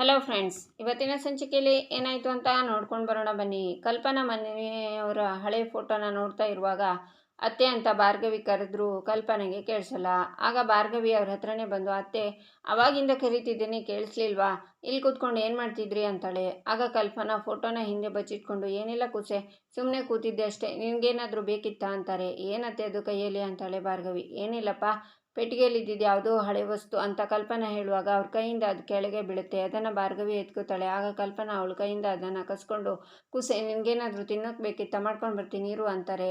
Hello friends ಇವತ್ತಿನ ಸಂಚಿಕೆಯಲ್ಲಿ ಏನಾಯಿತು ಅಂತ ನೋಡ್ಕೊಂಡು ಬರೋಣ ಬನ್ನಿ. ಕಲ್ಪನಾ ಮನೆಯವರ ಹಳೆ ಫೋಟೋನ ನೋಡ್ತಾ ಇರುವಾಗ ಅತ್ತೆ ಅಂತ ಭಾರ್ಗವಿ ಕರೆದ್ರು ಕಲ್ಪನೆಗೆ ಕೇಳಿಸಲ್ಲ. ಆಗ ಭಾರ್ಗವಿ ಅವ್ರ ಹತ್ರನೇ ಬಂದು, ಅತ್ತೆ, ಅವಾಗಿಂದ ಕರೀತಿದ್ದೀನಿ, ಕೇಳಿಸ್ಲಿಲ್ವಾ? ಇಲ್ಲಿ ಕೂತ್ಕೊಂಡು ಏನು ಮಾಡ್ತಿದ್ರಿ? ಅಂತಾಳೆ. ಆಗ ಕಲ್ಪನಾ ಫೋಟೋನ ಹಿಂದೆ ಬಚ್ಚಿಟ್ಕೊಂಡು, ಏನಿಲ್ಲ ಕೂಸೆ ಸುಮ್ಮನೆ ಕೂತಿದ್ದೆ ಅಷ್ಟೇ. ನಿನಗೇನಾದರೂ ಬೇಕಿತ್ತಾ? ಅಂತಾರೆ. ಏನತ್ತೆ ಅದು ಕೈಯಲ್ಲಿ? ಅಂತಾಳೆ ಭಾರ್ಗವಿ. ಏನಿಲ್ಲಪ್ಪ ಪೆಟ್ಟಿಗೆಯಲ್ಲಿದ್ದಿದ್ದು ಯಾವುದೋ ಹಳೆ ವಸ್ತು ಅಂತ ಕಲ್ಪನಾ ಹೇಳುವಾಗ ಅವ್ರ ಕೈಯಿಂದ ಅದು ಕೆಳಗೆ ಬೀಳುತ್ತೆ. ಅದನ್ನು ಭಾರ್ಗವಿ ಎತ್ಕೋತಾಳೆ. ಆಗ ಕಲ್ಪನಾ ಅವಳ ಕೈಯಿಂದ ಅದನ್ನು ಕಸ್ಕೊಂಡು, ಕುಸೆ, ನಿನಗೇನಾದರೂ ತಿನ್ನೋಕೆ ಬೇಕಿತ್ತ ಮಾಡ್ಕೊಂಡು ಬರ್ತೀನಿ, ಇರು ಅಂತಾರೆ.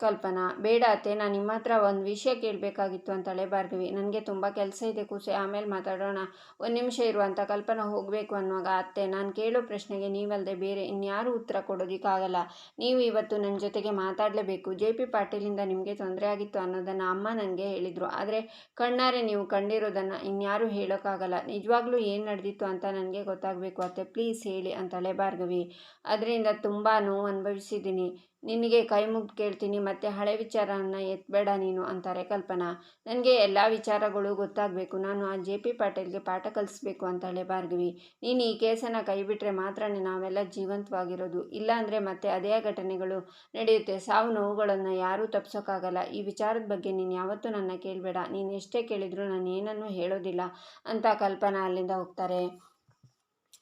ಕಲ್ಪನಾ, ಬೇಡ ಅತ್ತೆ, ನಾನು ನಿಮ್ಮ ಹತ್ರ ಒಂದು ವಿಷಯ ಕೇಳಬೇಕಾಗಿತ್ತು ಅಂತಳೆ ಭಾರ್ಗವಿ ನನಗೆ ತುಂಬ ಕೆಲಸ ಇದೆ ಕೂಸೆ ಆಮೇಲೆ ಮಾತಾಡೋಣ. ಒಂದು ನಿಮಿಷ ಇರುವಂಥ ಕಲ್ಪನಾ ಹೋಗಬೇಕು ಅನ್ನುವಾಗ, ಅತ್ತೆ, ನಾನು ಕೇಳೋ ಪ್ರಶ್ನೆಗೆ ನೀವಲ್ಲದೆ ಬೇರೆ ಇನ್ಯಾರೂ ಉತ್ತರ ಕೊಡೋದಕ್ಕಾಗಲ್ಲ ನೀವು ಇವತ್ತು ನನ್ನ ಜೊತೆಗೆ ಮಾತಾಡಲೇಬೇಕು. ಜೆ ಪಿ ಪಾಟೀಲಿಂದ ನಿಮಗೆ ತೊಂದರೆ ಆಗಿತ್ತು ಅನ್ನೋದನ್ನು ಅಮ್ಮ ನನಗೆ ಹೇಳಿದರು. ಆದರೆ ಕಣ್ಣಾರೆ ನೀವು ಕಂಡಿರೋದನ್ನು ಇನ್ಯಾರೂ ಹೇಳೋಕ್ಕಾಗಲ್ಲ ನಿಜವಾಗ್ಲೂ ಏನು ನಡೆದಿತ್ತು ಅಂತ ನನಗೆ ಗೊತ್ತಾಗಬೇಕು ಅತ್ತೆ. ಪ್ಲೀಸ್ ಹೇಳಿ ಅಂತಳೆ ಭಾರ್ಗವಿ ಅದರಿಂದ ತುಂಬ ನೋವು ಅನುಭವಿಸಿದ್ದೀನಿ. ನಿನಗೆ ಕೈ ಮುಗ್ದು ಕೇಳ್ತೀನಿ, ಮತ್ತು ಹಳೆ ವಿಚಾರನ ಎತ್ತಬೇಡ ನೀನು ಅಂತಾರೆ ಕಲ್ಪನಾ. ನನಗೆ ಎಲ್ಲ ವಿಚಾರಗಳು ಗೊತ್ತಾಗಬೇಕು. ನಾನು ಆ ಜೆ ಪಿ ಪಾಟೀಲ್ಗೆ ಪಾಠ ಕಲಿಸ್ಬೇಕು ಅಂತಾಳೆ ಭಾರ್ಗವಿ. ನೀನು ಈ ಕೇಸನ್ನು ಕೈಬಿಟ್ರೆ ಮಾತ್ರನೇ ಮಾತ್ರ ನಾವೆಲ್ಲ ಜೀವಂತವಾಗಿರೋದು. ಇಲ್ಲಾಂದರೆ ಮತ್ತೆ ಅದೇ ಘಟನೆಗಳು ನಡೆಯುತ್ತೆ. ಸಾವು ನೋವುಗಳನ್ನು ಯಾರೂ ತಪ್ಸೋಕ್ಕಾಗಲ್ಲ. ಈ ವಿಚಾರದ ಬಗ್ಗೆ ನೀನು ಯಾವತ್ತೂ ನನ್ನ ಕೇಳಬೇಡ. ನೀನು ಎಷ್ಟೇ ಕೇಳಿದರೂ ನಾನು ಏನನ್ನೂ ಹೇಳೋದಿಲ್ಲ ಅಂತ ಕಲ್ಪನಾ ಅಲ್ಲಿಂದ ಹೋಗ್ತಾರೆ.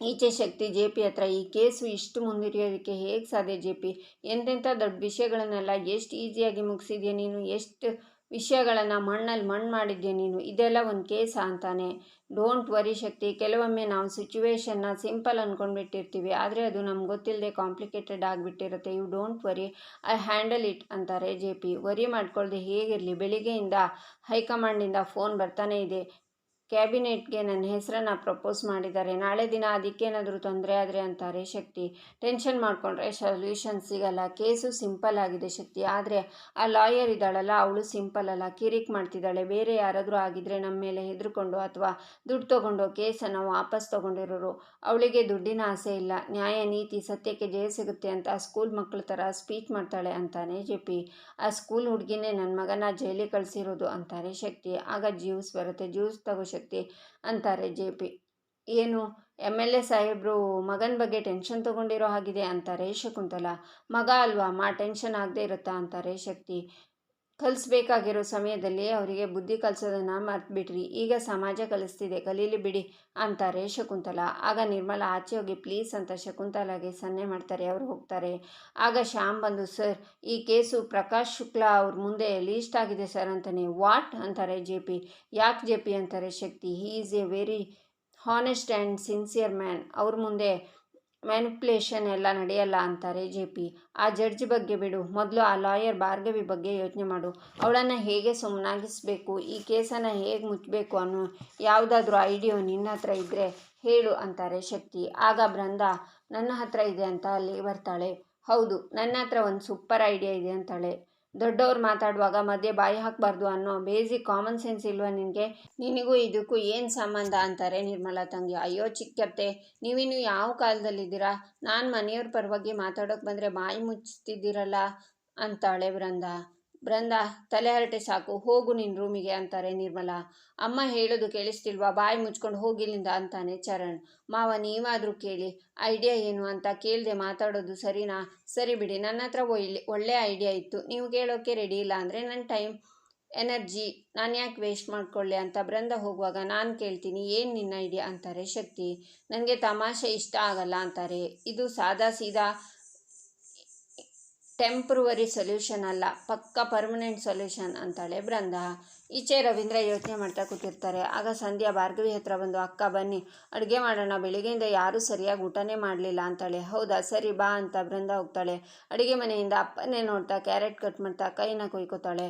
ಈಚೆ ಶಕ್ತಿ ಜೆ ಪಿ ಹತ್ರ, ಈ ಕೇಸು ಇಷ್ಟು ಮುಂದುವರಿಯೋದಕ್ಕೆ ಹೇಗೆ ಸಾಧ್ಯ ಜೆ ಪಿ? ಎಂತೆಂಥ ದೊಡ್ಡ ವಿಷಯಗಳನ್ನೆಲ್ಲ ಎಷ್ಟು ಈಸಿಯಾಗಿ ಮುಗಿಸಿದ್ಯಾ ನೀನು? ಎಷ್ಟು ವಿಷಯಗಳನ್ನು ಮಣ್ಣಲ್ಲಿ ಮಣ್ಣು ಮಾಡಿದ್ಯಾ ನೀನು? ಇದೆಲ್ಲ ಒಂದು ಕೇಸ ಅಂತಾನೆ. Don't worry Shakti. ಕೆಲವೊಮ್ಮೆ ನಾವು ಸಿಚುವೇಶನ್ನ ಸಿಂಪಲ್ ಅಂದ್ಕೊಂಡ್ಬಿಟ್ಟಿರ್ತೀವಿ ಆದರೆ ಅದು ನಮ್ಗೆ ಗೊತ್ತಿಲ್ಲದೆ complicated ಆಗಿಬಿಟ್ಟಿರುತ್ತೆ. You don't worry. I handle it ಅಂತಾರೆ ಜೆ ಪಿ. ವರಿ ಮಾಡ್ಕೊಳ್ಳ್ದೆ ಹೇಗಿರಲಿ? ಬೆಳಿಗ್ಗೆಯಿಂದ ಹೈಕಮಾಂಡಿಂದ ಫೋನ್ ಬರ್ತಾನೆ ಇದೆ. ಕ್ಯಾಬಿನೆಟ್ಗೆ ನನ್ನ ಹೆಸರನ್ನು ಪ್ರಪೋಸ್ ಮಾಡಿದ್ದಾರೆ. ನಾಳೆ ದಿನ ಅದಕ್ಕೇನಾದರೂ ತೊಂದರೆ ಆದರೆ ಅಂತಾರೆ ಶಕ್ತಿ. ಟೆನ್ಷನ್ ಮಾಡಿಕೊಂಡ್ರೆ ಸೊಲ್ಯೂಷನ್ ಸಿಗಲ್ಲ. ಕೇಸು ಸಿಂಪಲ್ ಆಗಿದೆ ಶಕ್ತಿ. ಆದರೆ ಆ ಲಾಯರ್ ಇದ್ದಾಳಲ್ಲ, ಅವಳು ಸಿಂಪಲ್ ಅಲ್ಲ. ಕಿರಿಕ್ ಮಾಡ್ತಿದ್ದಾಳೆ. ಬೇರೆ ಯಾರಾದರೂ ಆಗಿದ್ದರೆ ನಮ್ಮ ಮೇಲೆ ಹೆದರ್ಕೊಂಡು ಅಥವಾ ದುಡ್ಡು ತೊಗೊಂಡು ಕೇಸನ್ನು ವಾಪಸ್ ತೊಗೊಂಡಿರೋರು, ಅವಳಿಗೆ ದುಡ್ಡಿನ ಆಸೆ ಇಲ್ಲ. ನ್ಯಾಯ, ನೀತಿ, ಸತ್ಯಕ್ಕೆ ಜಯ ಸಿಗುತ್ತೆ ಅಂತ ಸ್ಕೂಲ್ ಮಕ್ಕಳ ಥರ ಸ್ಪೀಚ್ ಮಾಡ್ತಾಳೆ ಅಂತಾನೆ ಜೆ ಪಿ. ಆ ಸ್ಕೂಲ್ ಹುಡುಗಿನೇ ನನ್ನ ಮಗನ ಜೈಲಿಗೆ ಕಳಿಸಿರೋದು ಅಂತಾರೆ ಶಕ್ತಿ. ಆಗ ಜ್ಯೂಸ್ ಬರುತ್ತೆ. ಜ್ಯೂಸ್ ತಗೋ ಅಂತಾರೆ ಜೆ ಪಿ. ಏನು? ಎಂ ಎಲ್ ಎ ಸಾಹೇಬರು ಮಗನ ಬಗ್ಗೆ ಟೆನ್ಷನ್ ತೊಗೊಂಡಿರೋ ಹಾಗಿದೆ ಅಂತಾರೆ ಶಕುಂತಲಾ. ಮಗ ಅಲ್ವಾ? ಮಾ ಟೆನ್ಷನ್ ಆಗದೆ ಇರುತ್ತಾ? ಅಂತಾರೆ ಶಕ್ತಿ. ಕಲಿಸ್ಬೇಕಾಗಿರೋ ಸಮಯದಲ್ಲಿ ಅವರಿಗೆ ಬುದ್ಧಿ ಕಲಿಸೋದನ್ನು ಮರ್ತ್ಬಿಟ್ರಿ. ಈಗ ಸಮಾಜ ಕಲಿಸ್ತಿದೆ, ಕಲೀಲಿ ಬಿಡಿ ಅಂತಾರೆ ಶಕುಂತಲ. ಆಗ ನಿರ್ಮಲ, ಆಚೆ ಹೋಗಿ, ಪ್ಲೀಸ್ ಅಂತ ಶಕುಂತಲಾಗೆ ಸನ್ನೆ ಮಾಡ್ತಾರೆ, ಅವರು ಹೋಗ್ತಾರೆ. ಆಗ ಶ್ಯಾಮ್ ಬಂದು, ಸರ್, ಈ ಕೇಸು ಪ್ರಕಾಶ್ ಶುಕ್ಲಾ ಅವ್ರ ಮುಂದೆ ಲೀಸ್ಟ್ ಆಗಿದೆ ಸರ್ ಅಂತಾನೆ. ವಾಟ್? ಅಂತಾರೆ ಜೆ ಪಿ. ಯಾಕೆ ಜೆ ಪಿ ಅಂತಾರೆ Shakti? He is a very honest and sincere man. ಅವ್ರ ಮುಂದೆ ಮ್ಯಾನಿಪ್ಯುಲೇಷನ್ ಎಲ್ಲ ನಡೆಯಲ್ಲ ಅಂತಾರೆ ಜೆ ಪಿ. ಆ ಜಡ್ಜ್ ಬಗ್ಗೆ ಬಿಡು. ಮೊದಲು ಆ ಲಾಯರ್ ಭಾರ್ಗವಿ ಬಗ್ಗೆ ಯೋಚನೆ ಮಾಡು. ಅವಳನ್ನು ಹೇಗೆ ಸುಮ್ಮನಾಗಿಸ್ಬೇಕು ಈ ಕೇಸನ್ನು ಹೇಗೆ ಮುಚ್ಚಬೇಕು ಅನ್ನೋ ಯಾವುದಾದ್ರೂ ಐಡಿಯೋ ನಿನ್ನ ಹತ್ರ ಇದ್ದರೆ ಹೇಳು ಅಂತಾರೆ ಶಕ್ತಿ. ಆಗ ಬೃಂದ, ನನ್ನ ಹತ್ರ ಇದೆ ಅಂತ ಅಲ್ಲಿ ಬರ್ತಾಳೆ. ಹೌದು, ನನ್ನ ಹತ್ರ ಒಂದು ಸೂಪರ್ ಐಡಿಯಾ ಇದೆ ಅಂತಾಳೆ. ದೊಡ್ಡವ್ರು ಮಾತಾಡುವಾಗ ಮಧ್ಯೆ ಬಾಯಿ ಹಾಕಬಾರ್ದು ಅನ್ನೋ ಬೇಸಿಕ್ ಕಾಮನ್ ಸೆನ್ಸ್ ಇಲ್ವಾ ನಿನಗೆ? ನಿನಗೂ ಇದಕ್ಕೂ ಏನು ಸಂಬಂಧ ಅಂತಾರೆ ನಿರ್ಮಲಾ ತಂಗಿ? ಅಯ್ಯೋ ಚಿಕ್ಕತ್ತೆ ನೀವಿನ್ನು ಯಾವ ಕಾಲದಲ್ಲಿದ್ದೀರಾ? ನಾನು ಮನೆಯವ್ರ ಪರವಾಗಿ ಮಾತಾಡೋಕೆ ಬಂದರೆ ಬಾಯಿ ಮುಚ್ತಿದ್ದೀರಲ್ಲ ಅಂತಾಳೆ ಬೃಂದ ಬೃಂದ, ತಲೆ ಹರಟೆ ಸಾಕು, ಹೋಗು ನಿನ್ನ ರೂಮಿಗೆ ಅಂತಾರೆ ನಿರ್ಮಲಾ. ಅಮ್ಮ ಹೇಳೋದು ಕೇಳಿಸ್ತಿಲ್ವಾ? ಬಾಯಿ ಮುಚ್ಕೊಂಡು ಹೋಗಿಲ್ಲಿಂದ ಅಂತಾನೆ ಚರಣ್. ಮಾವ, ನೀವಾದರೂ ಕೇಳಿ. ಐಡಿಯಾ ಏನು ಅಂತ ಕೇಳದೆ ಮಾತಾಡೋದು ಸರಿನಾ? ಸರಿ ಬಿಡಿ, ನನ್ನ ಹತ್ರ ಒಳ್ಳೆ ಒಳ್ಳೆ ಐಡಿಯಾ ಇತ್ತು. ನೀವು ಕೇಳೋಕೆ ರೆಡಿ ಇಲ್ಲ ಅಂದರೆ ನನ್ನ ಟೈಮ್, ಎನರ್ಜಿ, ನಾನು ಯಾಕೆ ವೇಸ್ಟ್ ಮಾಡ್ಕೊಳ್ಳಿ ಅಂತ ಬೃಂದ ಹೋಗುವಾಗ ನಾನು ಕೇಳ್ತೀನಿ, ಏನು ನಿನ್ನ ಐಡಿಯಾ? ಅಂತಾರೆ ಶಕ್ತಿ. ನನಗೆ ತಮಾಷೆ ಇಷ್ಟ ಆಗಲ್ಲ ಅಂತಾರೆ. ಇದು ಸಾದಾ ಸೀದಾ ಟೆಂಪ್ರವರಿ ಸೊಲ್ಯೂಷನ್ ಅಲ್ಲ, ಪಕ್ಕ ಪರ್ಮನೆಂಟ್ ಸೊಲ್ಯೂಷನ್ ಅಂತಾಳೆ ಬೃಂದ. ಈಚೆ ರವೀಂದ್ರ ಯೋಚನೆ ಮಾಡ್ತಾ ಕೂತಿರ್ತಾರೆ. ಆಗ ಸಂಧ್ಯಾ ಭಾರ್ಗವಿ ಹತ್ರ ಬಂದು, ಅಕ್ಕ ಬನ್ನಿ, ಅಡುಗೆ ಮಾಡೋಣ, ಬೆಳಿಗ್ಗೆಯಿಂದ ಯಾರೂ ಸರಿಯಾಗಿ ಊಟನೇ ಮಾಡಲಿಲ್ಲ ಅಂತಾಳೆ. ಹೌದಾ, ಸರಿ ಬಾ ಅಂತ ಬೃಂದ ಹೋಗ್ತಾಳೆ. ಅಡುಗೆ ಮನೆಯಿಂದ ಅಪ್ಪನೇ ನೋಡ್ತಾ, ಕ್ಯಾರೆಟ್ ಕಟ್ ಮಾಡ್ತಾ ಕೈನ ಕೊಯ್ಕೋತಾಳೆ.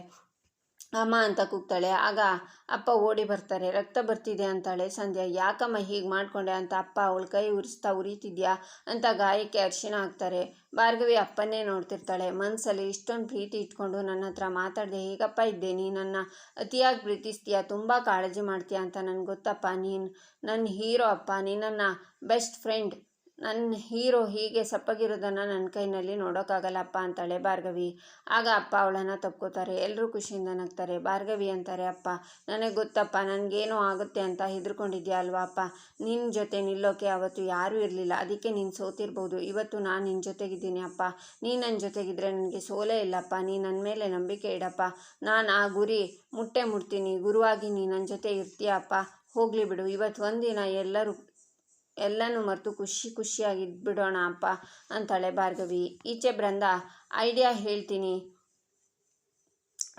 ಅಮ್ಮ ಅಂತ ಕೂಗ್ತಾಳೆ. ಆಗ ಅಪ್ಪ ಓಡಿ ಬರ್ತಾರೆ. ರಕ್ತ ಬರ್ತಿದೆ ಅಂತಾಳೆ. ಸಂಧ್ಯಾ, ಯಾಕಮ್ಮ ಹೀಗೆ ಮಾಡಿಕೊಂಡೆ ಅಂತ ಅಪ್ಪ ಅವಳ ಕೈ ಉರಿಸ್ತಾ ಉರಿತಿದ್ಯಾ ಅಂತ ಗಾಯಕ್ಕೆ ಅರ್ಶಿನ ಹಾಕ್ತಾರೆ. ಭಾರ್ಗವಿ ಅಪ್ಪನ್ನೇ ನೋಡ್ತಿರ್ತಾಳೆ. ಮನಸ್ಸಲ್ಲಿ ಇಷ್ಟೊಂದು ಪ್ರೀತಿ ಇಟ್ಕೊಂಡು ನನ್ನ ಹತ್ರ ಮಾತಾಡಿದೆ, ಹೇಗಪ್ಪ ಇದ್ದೆ? ನೀ ನನ್ನ ಅತಿಯಾಗಿ ಪ್ರೀತಿಸ್ತೀಯ? ತುಂಬ ಕಾಳಜಿ ಮಾಡ್ತೀಯಾ? ಅಂತ ನನಗೆ ಗೊತ್ತಪ್ಪ. ನೀನು ನನ್ನ ಹೀರೋ ಅಪ್ಪ. ನೀ ನನ್ನ ಬೆಸ್ಟ್ ಫ್ರೆಂಡ್. ನನ್ನ ಹೀರೋ ಹೀಗೆ ಸಪ್ಪಗಿರೋದನ್ನು ನನ್ನ ಕೈನಲ್ಲಿ ನೋಡೋಕ್ಕಾಗಲ್ಲಪ್ಪ ಅಂತಾಳೆ ಭಾರ್ಗವಿ. ಆಗ ಅಪ್ಪ ಅವಳನ್ನು ತಪ್ಕೋತಾರೆ ಎಲ್ಲರೂ ಖುಷಿಯಿಂದ ನಗ್ತಾರೆ. ಭಾರ್ಗವಿ ಅಂತಾರೆ, ಅಪ್ಪ, ನನಗೆ ಗೊತ್ತಪ್ಪ, ನನಗೇನೋ ಆಗುತ್ತೆ ಅಂತ ಹೆದರ್ಕೊಂಡಿದ್ಯಾ ಅಲ್ವಾ ಅಪ್ಪ? ನಿನ್ನ ಜೊತೆ ನಿಲ್ಲೋಕೆ ಅವತ್ತು ಯಾರೂ ಇರಲಿಲ್ಲ. ಅದಕ್ಕೆ ನೀನು ಸೋತಿರ್ಬೋದು. ಇವತ್ತು ನಾನು ನಿನ್ನ ಜೊತೆಗಿದ್ದೀನಿ ಅಪ್ಪ. ನೀನು ನನ್ನ ಜೊತೆಗಿದ್ರೆ ನನಗೆ ಸೋಲೇ ಇಲ್ಲಪ್ಪ. ನೀ ನನ್ನ ಮೇಲೆ ನಂಬಿಕೆ ಇಡಪ್ಪ. ನಾನು ಆ ಗುರಿ ಮುಟ್ಟೆ ಮುಟ್ತೀನಿ. ಗುರುವಾಗಿ ನೀ ನನ್ನ ಜೊತೆ ಇರ್ತೀಯಪ್ಪ ಹೋಗಲಿ ಬಿಡು. ಇವತ್ತು ಒಂದಿನ ಎಲ್ಲರೂ ಎಲ್ಲನೂ ಮರೆತು ಖುಷಿ ಖುಷಿಯಾಗಿ ಬಿಡೋಣ ಅಪ್ಪ ಅಂತಾಳೆ ಭಾರ್ಗವಿ. ಈಚೆ ಬೃಂದ, ಐಡಿಯಾ ಹೇಳ್ತೀನಿ.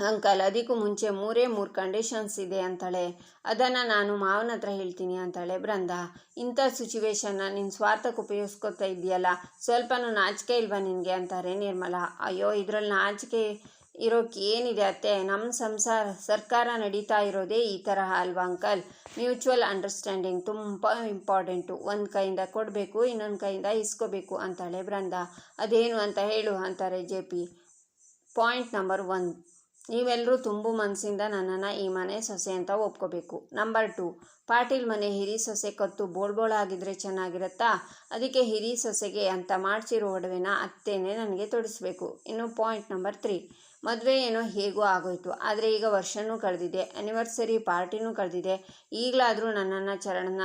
ಅಂಕಲ್, ಅದಕ್ಕೂ ಮುಂಚೆ ಮೂರೇ ಮೂರು ಕಂಡೀಷನ್ಸ್ ಇದೆ ಅಂತಾಳೆ. ಅದನ್ನು ನಾನು ಮಾವನ ಹತ್ರ ಹೇಳ್ತೀನಿ ಅಂತಾಳೆ ಬೃಂದ ಇಂಥ ಸಿಚುವೇಶನ್ನ ನಿನ್ನ ಸ್ವಾರ್ಥಕ್ಕೆ ಉಪಯೋಗಿಸ್ಕೊತಾ ಇದೆಯಲ್ಲ ಸ್ವಲ್ಪನೂ ನಾಚಿಕೆ ಇಲ್ವಾ ನಿನಗೆ? ಅಂತಾರೆ ನಿರ್ಮಲಾ. ಅಯ್ಯೋ, ಇದರಲ್ಲಿ ನಾಚಿಕೆ ಇರೋಕ್ಕೆ ಏನಿದೆ ಅತ್ತೆ? ನಮ್ಮ ಸಂಸಾರ, ಸರ್ಕಾರ ನಡೀತಾ ಇರೋದೇ ಈ ತರಹ ಅಲ್ವಾ ಅಂಕಲ್? ಮ್ಯೂಚುವಲ್ ಅಂಡರ್ಸ್ಟ್ಯಾಂಡಿಂಗ್ ತುಂಬ ಇಂಪಾರ್ಟೆಂಟು. ಒಂದು ಕೈಯಿಂದ ಕೊಡಬೇಕು, ಇನ್ನೊಂದು ಕೈಯಿಂದ ಇಸ್ಕೋಬೇಕು ಅಂತಾಳೆ ಬೃಂದ ಅದೇನು ಅಂತ ಹೇಳು ಅಂತಾರೆ J P. Point number one. ನೀವೆಲ್ಲರೂ ತುಂಬು ಮನಸ್ಸಿಂದ ನನ್ನನ್ನು ಈ ಮನೆ ಸೊಸೆ ಅಂತ ಒಪ್ಕೋಬೇಕು. Number two. ಪಾಟೀಲ್ ಮನೆ ಹಿರಿ ಸೊಸೆ ಕತ್ತು ಆಗಿದ್ರೆ ಚೆನ್ನಾಗಿರುತ್ತಾ? ಅದಕ್ಕೆ ಹಿರಿ ಸೊಸೆಗೆ ಅಂತ ಮಾಡಿಸಿರೋ ಒಡವೆನ ಅತ್ತೇನೆ ನನಗೆ ತೊಡಿಸ್ಬೇಕು. ಇನ್ನು ಪಾಯಿಂಟ್ ನಂಬರ್ ತ್ರೀ. ಮದುವೆ ಏನೋ ಹೇಗೋ ಆಗೋಯ್ತು. ಆದರೆ ಈಗ ವರ್ಷನೂ ಕಳೆದಿದೆ ಆ್ಯನಿವರ್ಸರಿ ಪಾರ್ಟಿನೂ ಕಳೆದಿದೆ. ಈಗಲಾದರೂ ನನ್ನನ್ನು ಚರಣನ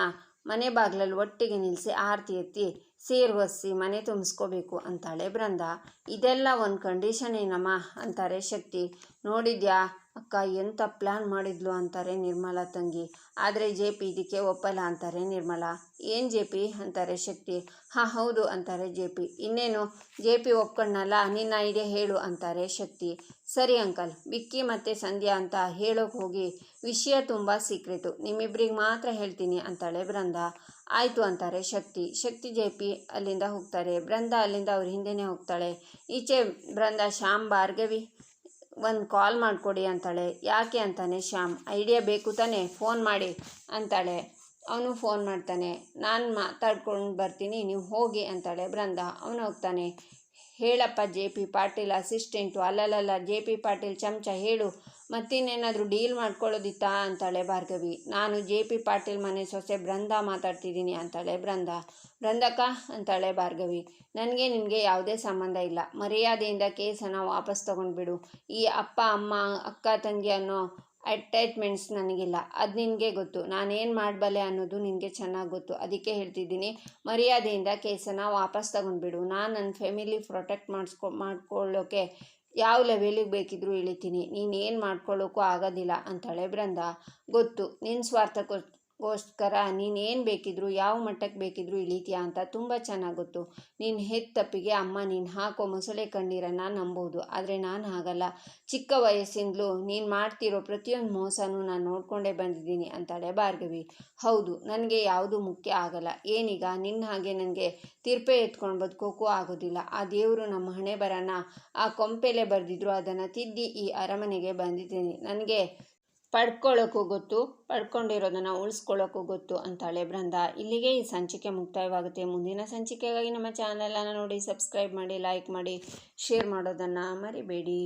ಮನೆ ಬಾಗಿಲಲ್ಲಿ ಒಟ್ಟಿಗೆ ನಿಲ್ಲಿಸಿ ಆರತಿ ಎತ್ತಿ ಸೇರು ಒಸಿ ಮನೆ ತುಂಬಿಸ್ಕೋಬೇಕು ಅಂತಾಳೆ ಬೃಂದ. ಇದೆಲ್ಲ ಒಂದು ಕಂಡೀಷನ್ ಏನಮ್ಮ? ಅಂತಾರೆ ಶಕ್ತಿ. ನೋಡಿದ್ಯಾ? ಅಕ್ಕ ಎಂಥ ಪ್ಲ್ಯಾನ್ ಮಾಡಿದ್ಲು ಅಂತಾರೆ ನಿರ್ಮಲಾ ತಂಗಿ. ಆದರೆ ಜೆ ಪಿ ಇದಕ್ಕೆ ಒಪ್ಪಲ್ಲ ಅಂತಾರೆ ನಿರ್ಮಲಾ. ಏನು ಜೆ ಪಿ? ಅಂತಾರೆ ಶಕ್ತಿ. ಹಾಂ, ಹೌದು, ಅಂತಾರೆ ಜೆ ಪಿ. ಇನ್ನೇನು? ಜೆ ಪಿ ಒಪ್ಕೊಂಡಲ್ಲ ನಿನ್ನ ಐಡಿಯಾ ಹೇಳು, ಅಂತಾರೆ ಶಕ್ತಿ. ಸರಿ ಅಂಕಲ್ ಬಿಕ್ಕಿ ಮತ್ತು ಸಂಧ್ಯಾ ಅಂತ ಹೇಳೋಕೆ ಹೋಗಿ, ವಿಷಯ ತುಂಬ ಸೀಕ್ರೆಟು ನಿಮ್ಮಿಬ್ಬರಿಗೆ ಮಾತ್ರ ಹೇಳ್ತೀನಿ, ಅಂತಾಳೆ ಬೃಂದ. ಆಯಿತು ಅಂತಾರೆ. ಶಕ್ತಿ ಶಕ್ತಿ ಜೆ ಪಿ ಅಲ್ಲಿಂದ ಹೋಗ್ತಾರೆ. ಬೃಂದ ಅಲ್ಲಿಂದ ಅವ್ರ ಹಿಂದೆನೇ ಹೋಗ್ತಾಳೆ. ಈಚೆ ಬೃಂದ, ಶ್ಯಾಮ್, ಭಾರ್ಗವಿ, ಒಂದು ಕಾಲ್ ಮಾಡಿಕೊಡಿ ಅಂತಾಳೆ. ಯಾಕೆ ಅಂತಾನೆ? ಶ್ಯಾಮ್, ಐಡಿಯಾ ಬೇಕು ತಾನೆ? ಫೋನ್ ಮಾಡಿ ಅಂತಾಳೆ. ಅವನು ಫೋನ್ ಮಾಡ್ತಾನೆ. ನಾನು ಮಾತಾಡ್ಕೊಂಡು ಬರ್ತೀನಿ, ನೀವು ಹೋಗಿ ಅಂತಾಳೆ ಬೃಂದ. ಅವನು ಹೋಗ್ತಾನೆ. ಹೇಳಪ್ಪ ಜೆ ಪಿ ಪಾಟೀಲ್ ಅಸಿಸ್ಟೆಂಟು ಅಲ್ಲಲ್ಲ ಜೆ ಪಿ ಪಾಟೀಲ್, ಚಮಚ ಹೇಳು. ಮತ್ತಿನ್ನೇನಾದರೂ ಡೀಲ್ ಮಾಡ್ಕೊಳ್ಳೋದಿತ್ತಾ? ಅಂತಾಳೆ ಭಾರ್ಗವಿ. ನಾನು ಜೆ ಪಿ ಪಾಟೀಲ್ ಮನೆ ಸೊಸೆ ಬೃಂದ ಮಾತಾಡ್ತಿದ್ದೀನಿ ಅಂತಾಳೆ ಬೃಂದ. ಬೃಂದಕ್ಕ? ಅಂತಾಳೆ ಭಾರ್ಗವಿ. ನನಗೆ ನಿನಗೆ ಯಾವುದೇ ಸಂಬಂಧ ಇಲ್ಲ. ಮರ್ಯಾದೆಯಿಂದ ಕೇಸನ್ನು ವಾಪಸ್ ತೊಗೊಂಡ್ಬಿಡು. ಈ ಅಪ್ಪ, ಅಮ್ಮ, ಅಕ್ಕ, ತಂಗಿ ಅನ್ನೋ ಅಟ್ಯಾಚ್ಮೆಂಟ್ಸ್ ನನಗಿಲ್ಲ. ಅದು ನಿನಗೆ ಗೊತ್ತು. ನಾನೇನು ಮಾಡಬಲ್ಲೆ ಅನ್ನೋದು ನಿನಗೆ ಚೆನ್ನಾಗಿ ಗೊತ್ತು. ಅದಕ್ಕೆ ಹೇಳ್ತಿದ್ದೀನಿ. ಮರ್ಯಾದೆಯಿಂದ ಕೇಸನ್ನು ವಾಪಸ್ ತಗೊಂಡ್ಬಿಡು. ನಾನು ನನ್ನ ಫ್ಯಾಮಿಲಿ ಪ್ರೊಟೆಕ್ಟ್ ಮಾಡಿಸ್ಕೊ, ಮಾಡ್ಕೊಳ್ಳೋಕೆ ಯಾವ ಲೆವೆಲಿಗೆ ಬೇಕಿದ್ರೂ ಇಳಿತೀನಿ. ನೀನು ಏನು ಮಾಡ್ಕೊಳ್ಳೋಕ್ಕೂ ಆಗೋದಿಲ್ಲ ಅಂತಾಳೆ ಬೃಂದ ಗೊತ್ತು. ನಿನ್ನ ಸ್ವಾರ್ಥಕ್ಕೋ ಗೋಸ್ಕರ ನೀನೇನು ಬೇಕಿದ್ರು, ಯಾವ ಮಟ್ಟಕ್ಕೆ ಬೇಕಿದ್ರು ಇಳಿತೀಯಾ ಅಂತ ತುಂಬ ಚೆನ್ನಾಗಿ ಗೊತ್ತು. ನೀನು ಹೆತ್ತ ತಪ್ಪಿಗೆ ಅಮ್ಮ ನೀನು ಹಾಕೋ ಮೊಸಳೆ ಕಣ್ಣೀರನ್ನು ನಂಬೋದು ಆದರೆ ನಾನು ಹಾಗಲ್ಲ. ಚಿಕ್ಕ ವಯಸ್ಸಿಂದಲೂ ನೀನು ಮಾಡ್ತಿರೋ ಪ್ರತಿಯೊಂದು ಮೋಸನೂ ನಾನು ನೋಡಿಕೊಂಡೇ ಬಂದಿದ್ದೀನಿ ಅಂತಾಳೆ ಭಾರ್ಗವಿ. ಹೌದು, ನನಗೆ ಯಾವುದು ಮುಖ್ಯ ಆಗಲ್ಲ. ಏನೀಗ ನಿನ್ನ ಹಾಗೆ ನನಗೆ ತಿರ್ಪೆ ಎತ್ಕೊಂಡು ಬದುಕೋಕ್ಕೂ ಆಗೋದಿಲ್ಲ. ಆ ದೇವರು ನಮ್ಮ ಹಣೆ ಬರನ ಆ ಕೊಂಪೆಲೆ ಬರೆದಿದ್ರು ಅದನ್ನು ತಿದ್ದಿ ಈ ಅರಮನೆಗೆ ಬಂದಿದ್ದೀನಿ. ನನಗೆ ಪಡ್ಕೊಳ್ಳೋಕ್ಕೂ ಗೊತ್ತು, ಪಡ್ಕೊಂಡಿರೋದನ್ನು ಉಳಿಸ್ಕೊಳ್ಳೋಕ್ಕೂ ಗೊತ್ತು ಅಂತಾಳೆ ಬೃಂದ ಇಲ್ಲಿಗೆ ಈ ಸಂಚಿಕೆ ಮುಕ್ತಾಯವಾಗುತ್ತೆ. ಮುಂದಿನ ಸಂಚಿಕೆಗಾಗಿ ನಮ್ಮ ಚಾನಲನ್ನು ನೋಡಿ, ಸಬ್ಸ್ಕ್ರೈಬ್ ಮಾಡಿ, ಲೈಕ್ ಮಾಡಿ, ಶೇರ್ ಮಾಡೋದನ್ನು ಮರಿಬೇಡಿ.